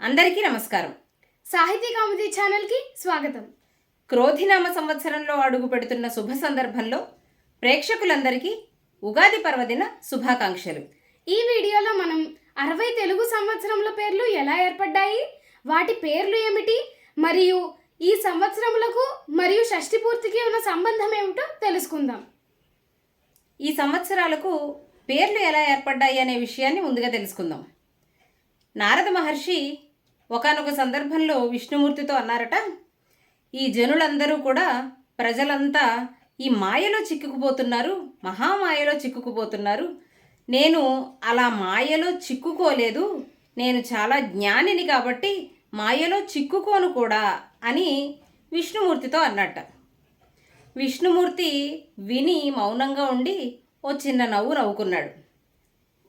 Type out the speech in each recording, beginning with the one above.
అందరికీ నమస్కారం. సాహితీ కౌముది ఛానల్కి స్వాగతం. క్రోధినామ సంవత్సరంలో అడుగు పెడుతున్న శుభ సందర్భంలో ప్రేక్షకులందరికీ ఉగాది పర్వదిన శుభాకాంక్షలు. ఈ వీడియోలో మనం అరవై తెలుగు సంవత్సరముల పేర్లు ఎలా ఏర్పడ్డాయి వాటి పేర్లు ఏమిటి మరియు ఈ సంవత్సరములకు మరియు షష్ఠి పూర్తికి ఉన్న సంబంధం ఏమిటో తెలుసుకుందాం. ఈ సంవత్సరాలకు పేర్లు ఎలా ఏర్పడ్డాయి అనే విషయాన్ని ముందుగా తెలుసుకుందాం. నారద మహర్షి ఒకానొక సందర్భంలో విష్ణుమూర్తితో అన్నారట ఈ జనులందరూ కూడా ప్రజలంతా ఈ మాయలో చిక్కుకుపోతున్నారు మహామాయలో చిక్కుకుపోతున్నారు. నేను అలా మాయలో చిక్కుకోలేదు నేను చాలా జ్ఞానిని కాబట్టి మాయలో చిక్కుకోను కూడా అని విష్ణుమూర్తితో అన్నట్ట. విష్ణుమూర్తి విని మౌనంగా ఉండి ఓ చిన్న నవ్వు నవ్వుకున్నాడు.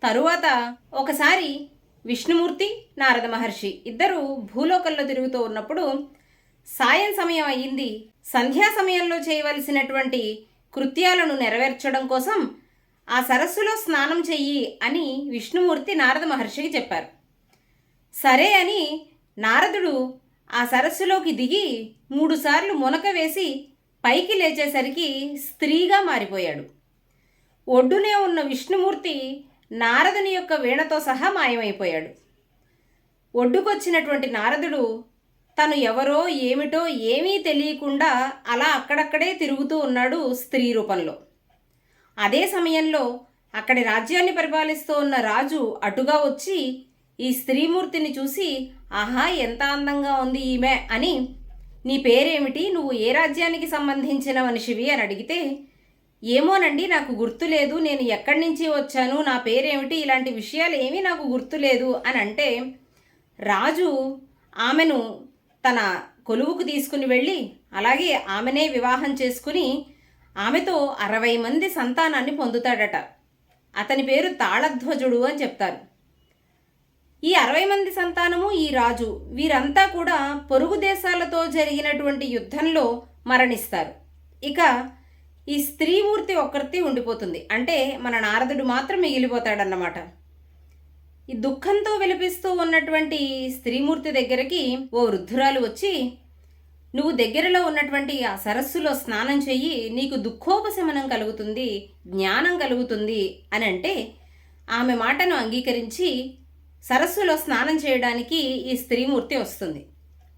తరువాత ఒకసారి విష్ణుమూర్తి నారద మహర్షి ఇద్దరు భూలోకంలో తిరుగుతూ ఉన్నప్పుడు సాయం సమయం అయ్యింది. సంధ్యా సమయంలో చేయవలసినటువంటి కృత్యాలను నెరవేర్చడం కోసం ఆ సరస్సులో స్నానం చెయ్యి అని విష్ణుమూర్తి నారద మహర్షికి చెప్పారు. సరే అని నారదుడు ఆ సరస్సులోకి దిగి మూడుసార్లు మునక వేసి పైకి లేచేసరికి స్త్రీగా మారిపోయాడు. ఒడ్డునే ఉన్న విష్ణుమూర్తి నారదుని యొక్క వీణతో సహా మాయమైపోయాడు. ఒడ్డుకొచ్చినటువంటి నారదుడు తను ఎవరో ఏమిటో ఏమీ తెలియకుండా అలా అక్కడక్కడే తిరుగుతూ ఉన్నాడు స్త్రీ రూపంలో. అదే సమయంలో అక్కడి రాజ్యాన్ని పరిపాలిస్తూ ఉన్న రాజు అటుగా వచ్చి ఈ స్త్రీమూర్తిని చూసి ఆహా ఎంత అందంగా ఉంది ఈమె అని నీ పేరేమిటి? నువ్వు ఏ రాజ్యానికి సంబంధించిన మనిషివి? అని అడిగితే ఏమోనండి నాకు గుర్తులేదు నేను ఎక్కడి నుంచి వచ్చాను నా పేరేమిటి ఇలాంటి విషయాలు ఏమీ నాకు గుర్తులేదు అని అంటే రాజు ఆమెను తన కొలువుకు తీసుకుని వెళ్ళి అలాగే ఆమెనే వివాహం చేసుకుని ఆమెతో అరవై మంది సంతానాన్ని పొందుతాడట. అతని పేరు తాళధ్వజుడు అని చెప్తారు. ఈ అరవై మంది సంతానము ఈ రాజు వీరంతా కూడా పొరుగు దేశాలతో జరిగినటువంటి యుద్ధంలో మరణిస్తారు. ఇక ఈ స్త్రీమూర్తి ఒక్కరితే ఉండిపోతుంది. అంటే మన నారదుడు మాత్రం మిగిలిపోతాడన్నమాట. ఈ దుఃఖంతో విలపిస్తూ ఉన్నటువంటి స్త్రీమూర్తి దగ్గరికి ఓ వృద్ధురాలు వచ్చి నువ్వు దగ్గరలో ఉన్నటువంటి ఆ సరస్సులో స్నానం చెయ్యి నీకు దుఃఖోపశమనం కలుగుతుంది జ్ఞానం కలుగుతుంది అని అంటే ఆమె మాటను అంగీకరించి సరస్సులో స్నానం చేయడానికి ఈ స్త్రీమూర్తి వస్తుంది.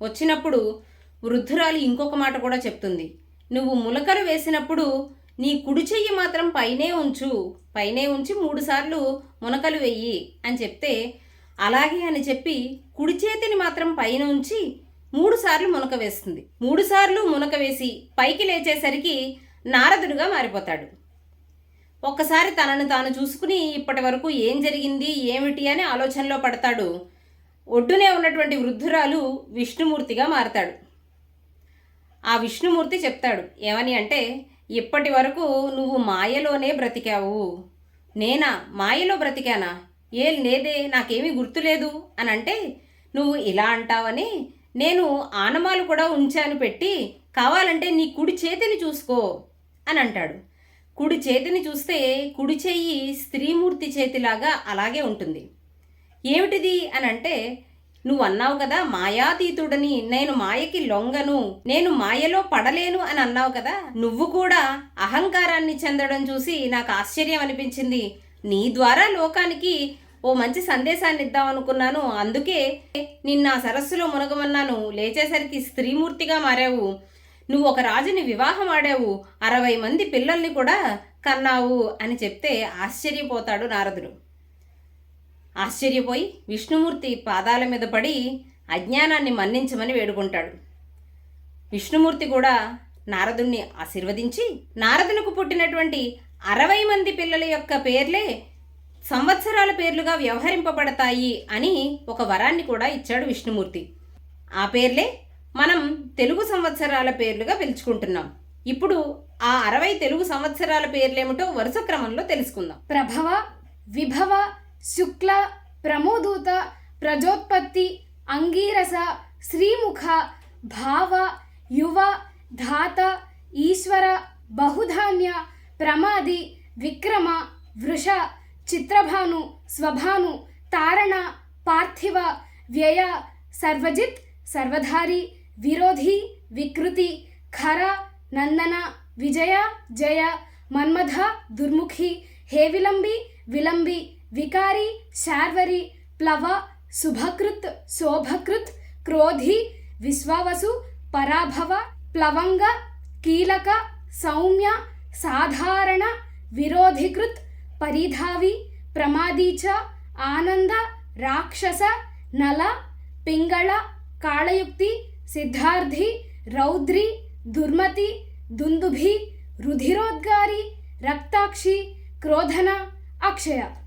వచ్చినప్పుడు వృద్ధురాలు ఇంకొక మాట కూడా చెప్తుంది. నువ్వు ములకలు వేసినప్పుడు నీ కుడి చెయ్యి మాత్రం పైనే ఉంచు. పైనే ఉంచి మూడుసార్లు మునకలు వెయ్యి అని చెప్తే అలాగే అని చెప్పి కుడి చేతిని మాత్రం పైన ఉంచి మూడుసార్లు మునక వేస్తుంది. మూడుసార్లు మునక వేసి పైకి లేచేసరికి నారదుడుగా మారిపోతాడు. ఒక్కసారి తనను తాను చూసుకుని ఇప్పటి వరకు ఏం జరిగింది ఏమిటి అని ఆలోచనలో పడతాడు. ఒడ్డునే ఉన్నటువంటి వృద్ధురాలు విష్ణుమూర్తిగా మారతాడు. ఆ విష్ణుమూర్తి చెప్తాడు. ఏమని అంటే ఇప్పటి వరకు నువ్వు మాయలోనే బ్రతికావు. నేనా? మాయలో బ్రతికానా? ఏ లేదే నాకేమీ గుర్తులేదు అని అంటే నువ్వు ఇలా అంటావని నేను ఆనమాలు కూడా ఉంచాను పెట్టి కావాలంటే నీ కుడి చేతిని చూసుకో అని అంటాడు. కుడి చేతిని చూస్తే కుడి చెయ్యి స్త్రీమూర్తి చేతిలాగా అలాగే ఉంటుంది. ఏమిటిది అని అంటే నువ్వు అన్నావు కదా మాయాతీతుడని నేను మాయకి లొంగను నేను మాయలో పడలేను అని అన్నావు కదా నువ్వు కూడా అహంకారాన్ని చెందడం చూసి నాకు ఆశ్చర్యం అనిపించింది. నీ ద్వారా లోకానికి ఓ మంచి సందేశాన్ని ఇద్దాం అనుకున్నాను. అందుకే నిన్న సరస్సులో మునగమన్నాను. లేచేసరికి స్త్రీమూర్తిగా మారావు. నువ్వు ఒక రాజుని వివాహం ఆడావు. అరవై మంది పిల్లల్ని కూడా కన్నావు అని చెప్తే ఆశ్చర్యపోతాడు నారదుడు. ఆశ్చర్యపోయి విష్ణుమూర్తి పాదాల మీద పడి అజ్ఞానాన్ని మన్నించమని వేడుకుంటాడు. విష్ణుమూర్తి కూడా నారదుణ్ణి ఆశీర్వదించి నారదునకు పుట్టినటువంటి అరవై మంది పిల్లల యొక్క పేర్లే సంవత్సరాల పేర్లుగా వ్యవహరింపబడతాయి అని ఒక వరాన్ని కూడా ఇచ్చాడు విష్ణుమూర్తి. ఆ పేర్లే మనం తెలుగు సంవత్సరాల పేర్లుగా పిలుచుకుంటున్నాం. ఇప్పుడు ఆ అరవై తెలుగు సంవత్సరాల పేర్లేమిటో వరుస క్రమంలో తెలుసుకుందాం. ప్రభవ విభవ ಶುಕ್ಲ ಪ್ರಮೋದೂತ ಪ್ರಜೋತ್ಪತ್ತಿ ಅಂಗೀರಸ ಶ್ರೀಮುಖ ಭಾವ ಯುವ ಧಾತ ಈಶ್ವರ ಬಹುಧಾನ್ಯ ಪ್ರಮಾದಿ ವಿಕ್ರಮ ವೃಷ ಚಿತ್ರಭಾನು ಸ್ವಭಾನು ತಾರಣ ಪಾರ್ಥಿವ ವ್ಯಯ ಸರ್ವಜಿತ್ ಸರ್ವಧಾರಿ ವಿರೋಧಿ ವಿಕೃತಿ ಖರ ನಂದನ ವಿಜಯ ಜಯ ಮನ್ಮಧ ದುರ್ಮುಖಿ ಹೇವಿಲಂಬಿ ವಿಲಂಬಿ विकारी, शार्वरी, प्लव सुभकृत् शोभकृत्, क्रोधी, विश्वावसु, पराभव, प्लवंग, कीलक, सौम्य, साधारण, विरोधीकृत, परिधावी, प्रमादी च राक्षस, नल पिंगल कालयुक्ति, सिद्धार्थी, रौद्री, दुर्मति दुंदुभी रुधिरोद्गारी, रक्ताक्षी, क्रोधन, अक्षय।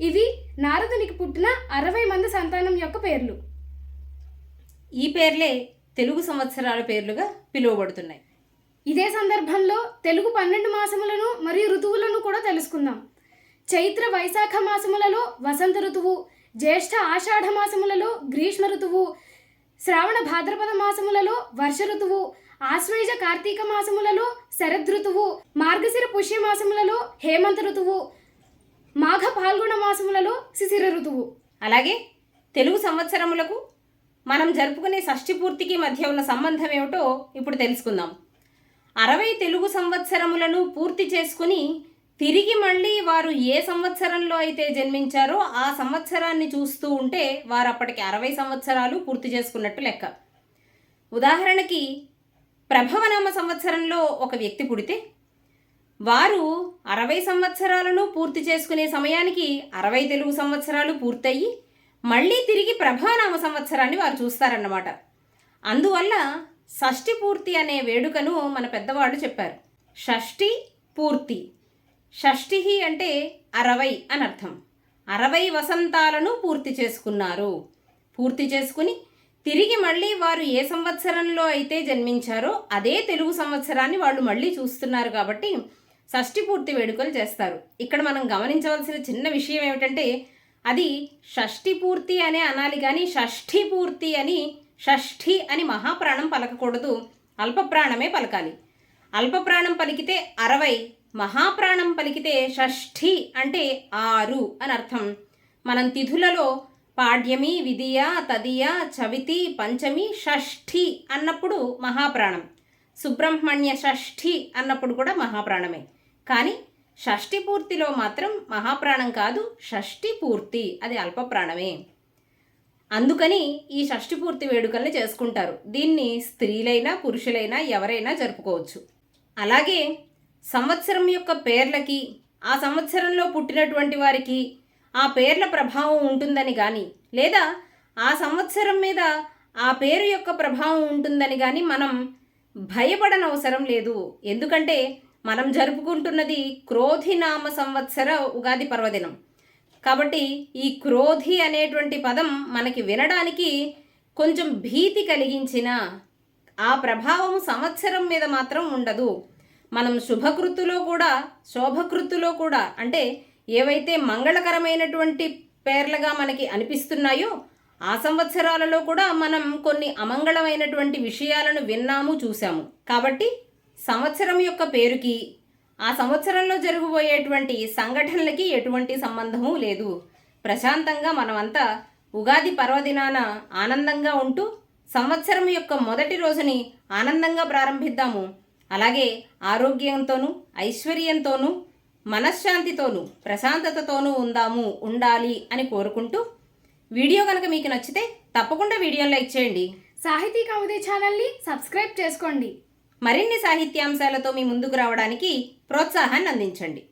ఇవి నారదునికి పుట్టిన అరవై మంది సంతానం యొక్క పేర్లు. ఈ పేర్లే తెలుగు సంవత్సరాల పేర్లుగా పిలువబడుతున్నాయి. ఇదే సందర్భంలో తెలుగు పన్నెండు మాసములను మరియు ఋతువులను కూడా తెలుసుకుందాం. చైత్ర వైశాఖ మాసములలో వసంత ఋతువు జ్యేష్ఠ ఆషాఢ మాసములలో గ్రీష్మ ఋతువు శ్రావణ భాద్రపద మాసములలో వర్ష ఋతువు ఆశ్వేజ కార్తీక మాసములలో శరదృతువు మార్గశిర పుష్య మాసములలో హేమంత ఋతువు మాఘ పాల్గొన మాసములలో శిశిర ఋతువు. అలాగే తెలుగు సంవత్సరములకు మనం జరుపుకునే షష్ఠి పూర్తికి మధ్య ఉన్న సంబంధం ఏమిటో ఇప్పుడు తెలుసుకుందాం. అరవై తెలుగు సంవత్సరములను పూర్తి చేసుకుని తిరిగి మళ్ళీ వారు ఏ సంవత్సరంలో అయితే జన్మించారో ఆ సంవత్సరాన్ని చూస్తూ ఉంటే వారు అప్పటికి అరవై సంవత్సరాలు పూర్తి చేసుకున్నట్టు లెక్క. ఉదాహరణకి ప్రభవనామ సంవత్సరంలో ఒక వ్యక్తి పుడితే వారు అరవై సంవత్సరాలను పూర్తి చేసుకునే సమయానికి అరవై తెలుగు సంవత్సరాలు పూర్తయి మళ్ళీ తిరిగి ప్రభానామ సంవత్సరాన్ని వారు చూస్తారన్నమాట. అందువల్ల షష్ఠి పూర్తి అనే వేడుకను మన పెద్దవాళ్ళు చెప్పారు. షష్ఠి పూర్తి. షష్ఠి అంటే అరవై అని అర్థం. అరవై వసంతాలను పూర్తి చేసుకున్నారు. పూర్తి చేసుకుని తిరిగి మళ్ళీ వారు ఏ సంవత్సరంలో అయితే జన్మించారో అదే తెలుగు సంవత్సరాన్ని వాళ్ళు మళ్ళీ చూస్తున్నారు కాబట్టి షష్ఠి పూర్తి వేడుకలు చేస్తారు. ఇక్కడ మనం గమనించవలసిన చిన్న విషయం ఏమిటంటే అది షష్ఠి పూర్తి అనే అనాలి కానీ షష్ఠి పూర్తి అని షష్ఠి అని మహాప్రాణం పలకకూడదు. అల్పప్రాణమే పలకాలి. అల్పప్రాణం పలికితే అరవై మహాప్రాణం పలికితే షష్ఠి అంటే ఆరు అని అర్థం. మనం తిథులలో పాడ్యమి విధియ తదియ చవితి పంచమి షష్ఠి అన్నప్పుడు మహాప్రాణం. సుబ్రహ్మణ్య షష్ఠి అన్నప్పుడు కూడా మహాప్రాణమే. కానీ షష్ఠి పూర్తిలో మాత్రం మహాప్రాణం కాదు షష్ఠి పూర్తి అది అల్పప్రాణమే. అందుకని ఈ షష్ఠి పూర్తి వేడుకల్ని చేసుకుంటారు. దీన్ని స్త్రీలైనా పురుషులైనా ఎవరైనా జరుపుకోవచ్చు. అలాగే సంవత్సరం యొక్క పేర్లకి ఆ సంవత్సరంలో పుట్టినటువంటి వారికి ఆ పేర్ల ప్రభావం ఉంటుందని కానీ లేదా ఆ సంవత్సరం మీద ఆ పేరు యొక్క ప్రభావం ఉంటుందని కానీ మనం భయపడనవసరం లేదు. ఎందుకంటే మనం జరుపుకుంటున్నది క్రోధినామ సంవత్సర ఉగాది పర్వదినం. కాబట్టి ఈ క్రోధి అనేటువంటి పదం మనకి వినడానికి కొంచెం భీతి కలిగించిన ఆ ప్రభావం సంవత్సరం మీద మాత్రం ఉండదు. మనం శుభకృతులో కూడా శోభకృతులో కూడా అంటే ఏవైతే మంగళకరమైనటువంటి పేర్లుగా మనకి అనిపిస్తున్నాయో ఆ సంవత్సరాలలో కూడా మనం కొన్ని అమంగళమైనటువంటి విషయాలను విన్నాము చూసాము కాబట్టి సంవత్సరం యొక్క పేరుకి ఆ సంవత్సరంలో జరగబోయేటువంటి సంఘటనలకి ఎటువంటి సంబంధము లేదు. ప్రశాంతంగా మనమంతా ఉగాది పర్వదినాన ఆనందంగా ఉంటూ సంవత్సరం యొక్క మొదటి రోజుని ఆనందంగా ప్రారంభిద్దాము. అలాగే ఆరోగ్యంతోనూ ఐశ్వర్యంతోనూ మనశ్శాంతితోనూ ప్రశాంతతతోనూ ఉందాము ఉండాలి అని కోరుకుంటూ వీడియో కనుక మీకు నచ్చితే తప్పకుండా వీడియోని లైక్ చేయండి. సాహితీ కౌముది ఛానల్ని సబ్స్క్రైబ్ చేసుకోండి. మరిన్ని సాహిత్యాంశాలతో మీ ముందుకు రావడానికి ప్రోత్సాహాన్ని అందించండి.